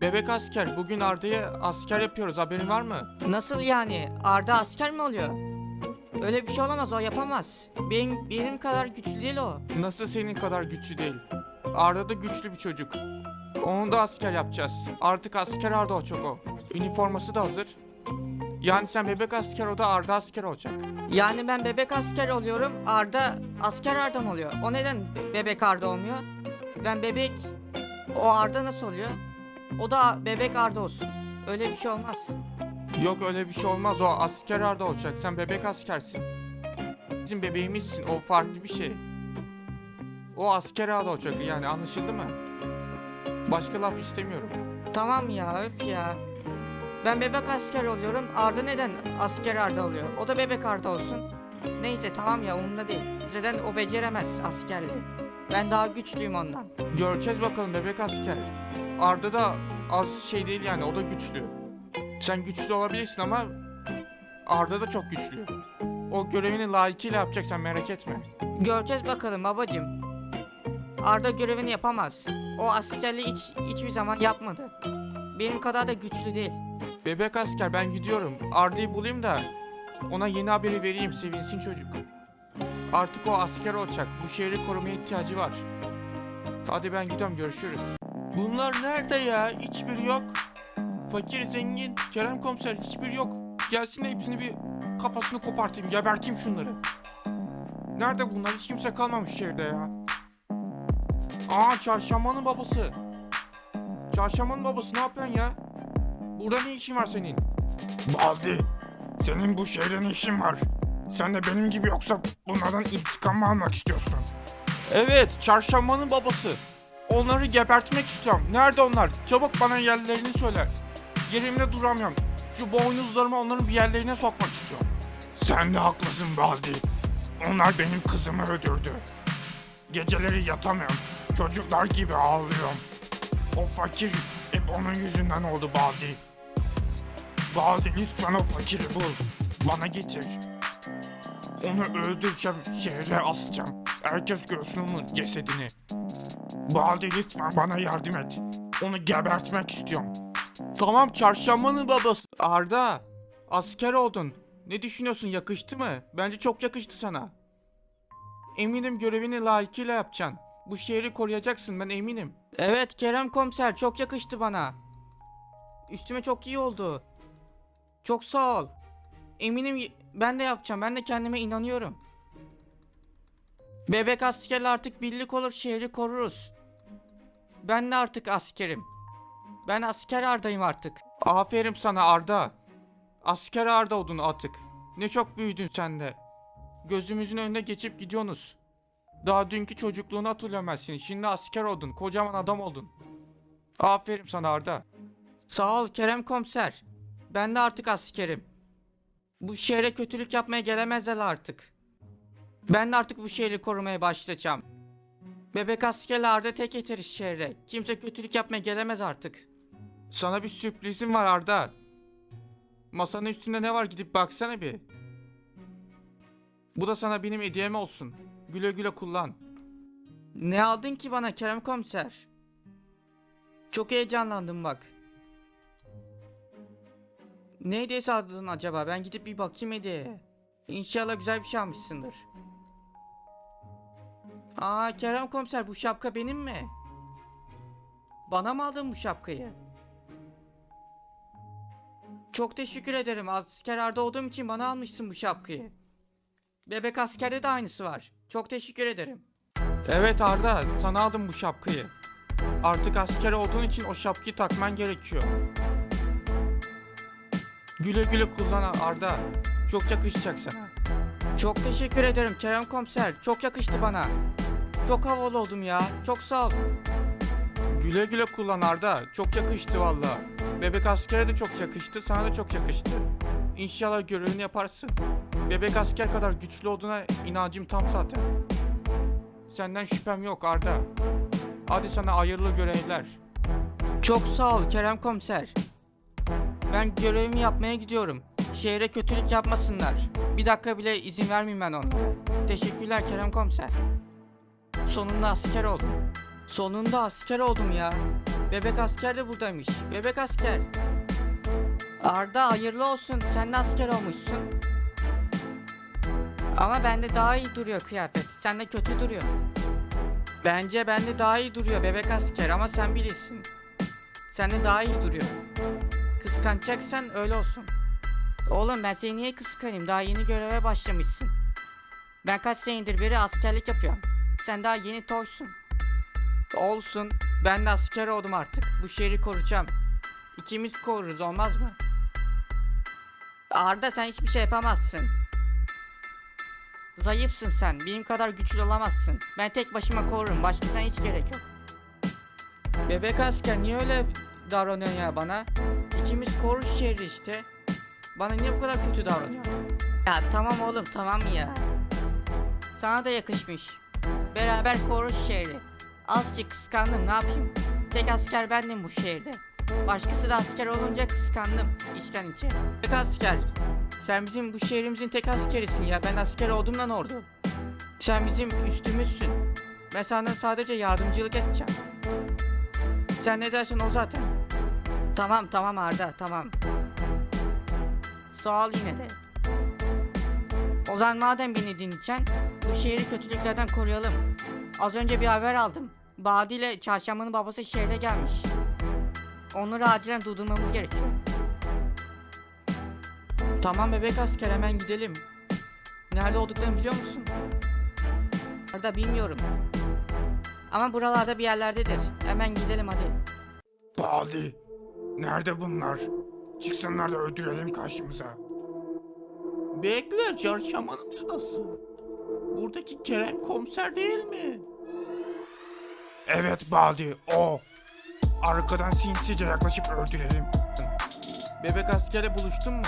Bebek asker bugün Arda'ya asker yapıyoruz haberin var mı? Nasıl yani? Arda asker mi oluyor? Öyle bir şey olamaz o yapamaz. Benim, benim kadar güçlü değil o. Nasıl senin kadar güçlü değil? Arda da güçlü bir çocuk. Onu da asker yapacağız. Artık asker Arda o çok o. Üniforması da hazır. Yani sen bebek asker o da Arda asker olacak. Yani ben bebek asker oluyorum. Arda asker Arda mı oluyor? O neden be- bebek Arda olmuyor? Ben bebek... O Arda nasıl oluyor? O da bebek Arda olsun. Öyle bir şey olmaz. Yok öyle bir şey olmaz o asker Arda olacak. Sen bebek askersin. Bizim bebeğimizsin o farklı bir şey. O asker Arda olacak yani anlaşıldı mı? Başka laf istemiyorum. Tamam ya öf ya. Ben bebek asker oluyorum. Arda neden asker Arda oluyor? O da bebek Arda olsun. Neyse tamam ya umurumda değil. Zaten o beceremez askerliği. Ben daha güçlüyüm ondan. Göreceğiz bakalım bebek asker. Arda da az şey değil yani o da güçlü. Sen güçlü olabilirsin ama Arda da çok güçlü. O görevini layıkıyla yapacak sen merak etme. Göreceğiz bakalım babacım. Arda görevini yapamaz. O askerliği hiç hiçbir zaman yapmadı. Benim kadar da güçlü değil. Bebek asker ben gidiyorum. Arda'yı bulayım da ona yeni haberi vereyim sevinsin çocuk. Artık o asker olacak. Bu şehri korumaya ihtiyacı var. Hadi ben gidiyorum görüşürüz. Bunlar nerede ya? Hiçbiri yok. Fakir, zengin, Kerem komiser hiçbiri yok. Gelsin de hepsini bir kafasını kopartayım, geberteyim şunları. Nerede bunlar? Hiç kimse kalmamış şehirde ya. Aa çarşambanın babası. Çarşambanın babası ne yapıyorsun ya? Burada ne işin var senin? Baldi, senin bu şehre ne işin var? Sen de benim gibi yoksa bunlardan intikam mı almak istiyorsun? Evet, çarşambanın babası. Onları gebertmek istiyorum. Nerede onlar? Çabuk bana yerlerini söyle. Yerimde duramıyorum. Şu boynuzlarımı onların bir yerlerine sokmak istiyorum. Sen de haklısın Baldi. Onlar benim kızımı öldürdü. Geceleri yatamıyorum. Çocuklar gibi ağlıyorum. O fakir hep onun yüzünden oldu Baldi. Baldi lütfen o fakiri bul. Bana getir. Onu öldüreceğim, şehre asacağım. Herkes görsün onun cesedini. Baldi lütfen bana yardım et. Onu gebertmek istiyorum. Tamam, çarşambanın babası. Arda, asker oldun. Ne düşünüyorsun? Yakıştı mı? Bence çok yakıştı sana. Eminim görevini layıkıyla yapacaksın. Bu şehri koruyacaksın ben eminim. Evet Kerem komiser çok yakıştı bana. Üstüme çok iyi oldu. Çok sağ ol. Eminim ben de yapacağım. Ben de kendime inanıyorum. Bebek askerle artık birlik olur şehri koruruz. Ben de artık askerim. Ben asker Arda'yım artık. Aferin sana Arda. Asker Arda oldun artık. Ne çok büyüdün sen de. Gözümüzün önünde geçip gidiyorsunuz. Daha dünkü çocukluğunu hatırlamazsın. Şimdi asker oldun. Kocaman adam oldun. Aferin sana Arda. Sağ ol Kerem komiser. Ben de artık askerim. Bu şehre kötülük yapmaya gelemezler artık. Ben de artık bu şehri korumaya başlayacağım. Bebek askerle Arda tek yeteriz şehre. Kimse kötülük yapmaya gelemez artık. Sana bir sürprizim var Arda. Masanın üstünde ne var gidip baksana bir. Bu da sana benim hediyem olsun. Güle güle kullan. Ne aldın ki bana Kerem komiser? Çok heyecanlandım bak. Ne hediyesi aldın acaba? Ben gidip bir bakayım hediyeye. İnşallah güzel bir şey almışsındır. Aa Kerem komiser bu şapka benim mi? Bana mı aldın bu şapkayı? Çok teşekkür ederim. Askerlerde olduğum için bana almışsın bu şapkayı. Bebek askerde de aynısı var. Çok teşekkür ederim. Evet Arda, sana aldım bu şapkayı. Artık asker olduğun için o şapkayı takman gerekiyor. Güle güle kullan Arda. Çok yakışacak sana. Çok teşekkür ederim Kerem Komiser. Çok yakıştı bana. Çok havalı oldum ya. Çok sağ ol. Güle güle kullan Arda. Çok yakıştı valla. Bebek askere de çok yakıştı, sana da çok yakıştı. İnşallah görevini yaparsın. Bebek asker kadar güçlü olduğuna inancım tam zaten. Senden şüphem yok Arda. Hadi sana hayırlı görevler. Çok sağ ol Kerem Komiser. Ben görevimi yapmaya gidiyorum. Şehre kötülük yapmasınlar. Bir dakika bile izin vermeyeyim ben onlara. Teşekkürler Kerem Komiser. Sonunda asker oldum. Sonunda asker oldum ya. Bebek asker de buradaymış. Bebek asker. Arda hayırlı olsun. Sen de asker olmuşsun. Ama bende daha iyi duruyor kıyafet. Sende kötü duruyor. Bence bende daha iyi duruyor bebek asker ama sen bilirsin. Sende daha iyi duruyor. Kıskanacaksan öyle olsun. Oğlum ben seni niye kıskanayım? Daha yeni göreve başlamışsın. Ben kaç senedir beri askerlik yapıyorum. Sen daha yeni toysun. Olsun. Ben de asker oldum artık. Bu şehri koruyacağım. İkimiz koruruz olmaz mı? Arda sen hiçbir şey yapamazsın. Zayıfsın sen. Benim kadar güçlü olamazsın. Ben tek başıma korurum. Başkasına hiç gerek yok. Bebek asker niye öyle davranıyorsun ya bana? İkimiz korur şehri işte. Bana niye bu kadar kötü davranıyorsun? Ya tamam oğlum tamam ya. Sana da yakışmış. Beraber korur şehri. Azıcık kıskandım ne yapayım? Tek asker bendim bu şehirde. Başkası da asker olunca kıskandım içten içe. Tek asker. Sen bizim bu şehrimizin tek askerisin ya. Ben asker oldum lan orada. Sen bizim üstümüzsün. Ben sana sadece yardımcılık edeceğim. Sen ne dersin o zaten. Tamam tamam Arda tamam. Sağ ol yine de. O zaman madem beni dinleyeceksin, bu şehri kötülüklerden koruyalım. Az önce bir haber aldım. Badi ile çarşambanın babası şehre gelmiş. Onları acilen durdurmamız gerekiyor. Tamam bebek asker hemen gidelim. Nerede olduklarını biliyor musun? Arada bilmiyorum. Ama buralarda bir yerlerdedir. Hemen gidelim hadi. Badi. Nerede bunlar? Çıksınlar da öldürelim karşımıza. Bekle çarşambanın yalası. Buradaki Kerem komiser değil mi? Evet Badi o. Arkadan sinsice yaklaşıp öldürelim. Bebek askerle buluştun mu?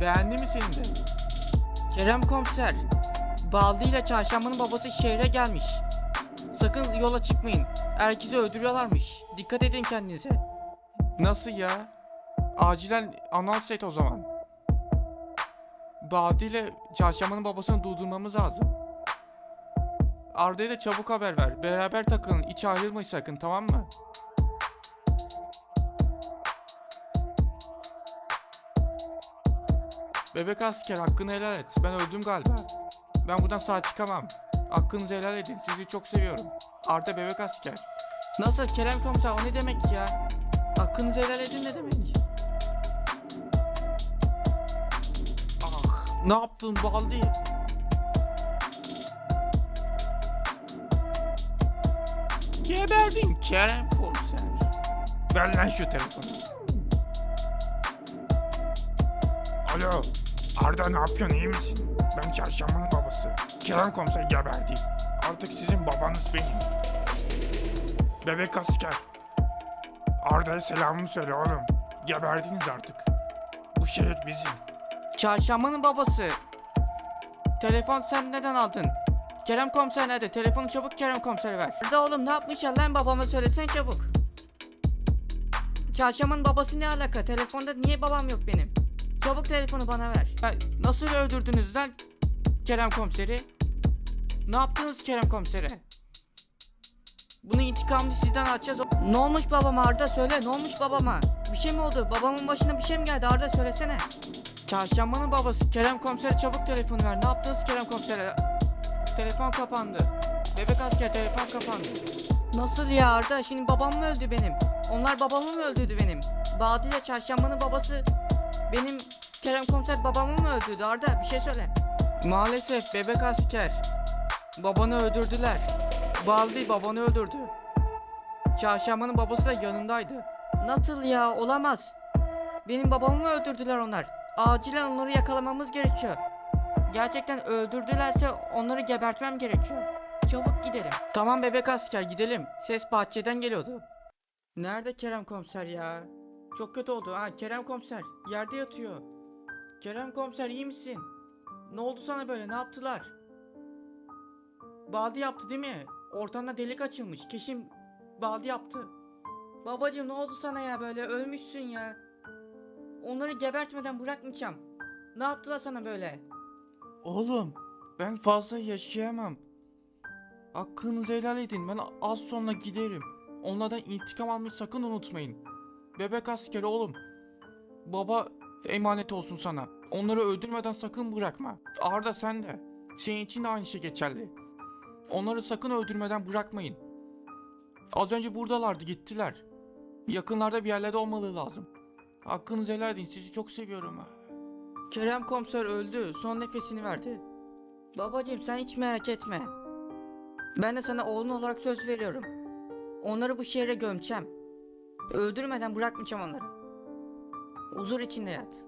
Beğendi mi seni de? Kerem komiser. Baldi ile çarşambanın babası şehre gelmiş. Sakın yola çıkmayın. Herkesi öldürüyorlarmış. Dikkat edin kendinize. Nasıl ya? Acilen anons et o zaman. Badi ile çarşambanın babasını durdurmamız lazım. Arda'ya da çabuk haber ver. Beraber takılın. Hiç ayrılmayın sakın tamam mı? Bebek asker hakkını helal et. Ben öldüm galiba. Ben buradan sağ çıkamam. Hakkınızı helal edin. Sizi çok seviyorum. Arda bebek asker. Nasıl Kerem komiser o ne demek ya? Hakkınızı helal edin ne demek? Ne yaptın Baldi? Geberdin Kerem komiser. Ver lan şu telefonu. Alo. Arda ne yapıyorsun iyi misin? Ben çarşambanın babası. Kerem komiser geberdi. Artık sizin babanız benim. Bebek asker. Arda'ya selamımı söyle oğlum. Geberdiniz artık. Bu şehir bizim. Çarşambanın babası. Telefon sen neden aldın? Kerem komiser nerede? Telefonu çabuk Kerem komisere ver. Arda oğlum ne yapmışlar lan babama söylesene çabuk. Çarşambanın babası ne alaka? Telefonda niye babam yok benim? Çabuk telefonu bana ver. Ha, nasıl öldürdünüz lan Kerem komiseri? Ne yaptınız Kerem komisere? Bunun intikamını sizden alacağız. Ne olmuş babama Arda söyle ne olmuş babama? Bir şey mi oldu? Babamın başına bir şey mi geldi Arda söylesene. Çarşambanın babası Kerem komisere çabuk telefonu ver. Ne yaptınız Kerem komisere? Telefon kapandı. Bebek asker telefon kapandı. Nasıl ya Arda? Şimdi babam mı öldü benim? Onlar babamı mı öldürdü benim? Badi Çarşamba'nın babası benim Kerem Komiser babamı mı öldürdü Arda? Bir şey söyle. Maalesef bebek asker. Babanı öldürdüler. Baldi babanı öldürdü. Çarşambanın babası da yanındaydı. Nasıl ya? Olamaz. Benim babamı mı öldürdüler onlar? Acilen onları yakalamamız gerekiyor. Gerçekten öldürdülerse onları gebertmem gerekiyor. Çabuk gidelim. Tamam bebek asker gidelim. Ses bahçeden geliyordu. Nerede Kerem komiser ya? Çok kötü oldu. Ha Kerem komiser yerde yatıyor. Kerem komiser iyi misin? Ne oldu sana böyle? Ne yaptılar? Baldi yaptı değil mi? Ortanda delik açılmış. Keşim Baldi yaptı. Babacım ne oldu sana ya böyle? Ölmüşsün ya. Onları gebertmeden bırakmayacağım. Ne yaptılar sana böyle? Oğlum ben fazla yaşayamam. Hakkınızı helal edin. Ben az sonra giderim. Onlardan intikam almayı sakın unutmayın. Bebek askeri oğlum. Baba emanet olsun sana. Onları öldürmeden sakın bırakma. Arda sen de. Senin için de aynı şey geçerli. Onları sakın öldürmeden bırakmayın. Az önce buradalardı gittiler. Yakınlarda bir yerlerde olmaları lazım. Hakkınızı helal edin sizi çok seviyorum. Kerem komiser öldü. Son nefesini verdi. Babacığım sen hiç merak etme. Ben de sana oğlun olarak söz veriyorum. Onları bu şehre gömeceğim. Öldürmeden bırakmayacağım onları. Huzur içinde yat.